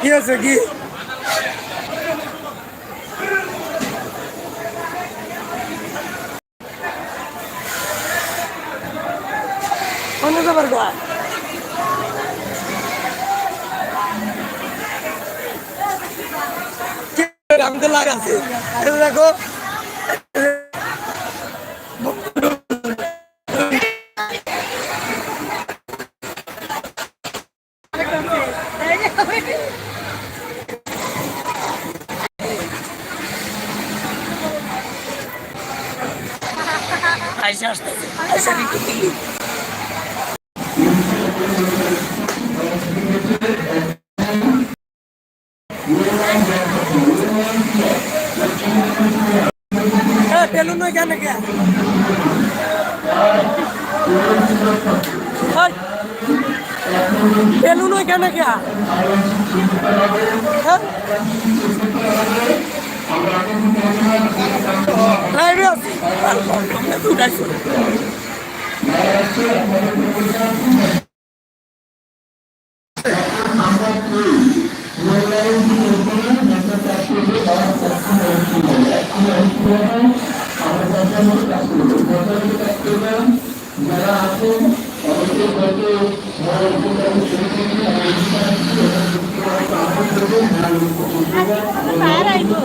কি আছে কি অন্য যাবার গা আমাদের লাগ আছে এই দেখো আইসা আসতেছে। আইসা একটু দিলি পেলুন নয় কেন কে? পেলুন কেন কে লাইভে আছি উঠাইছো আচ্ছা, বাইরে আইবো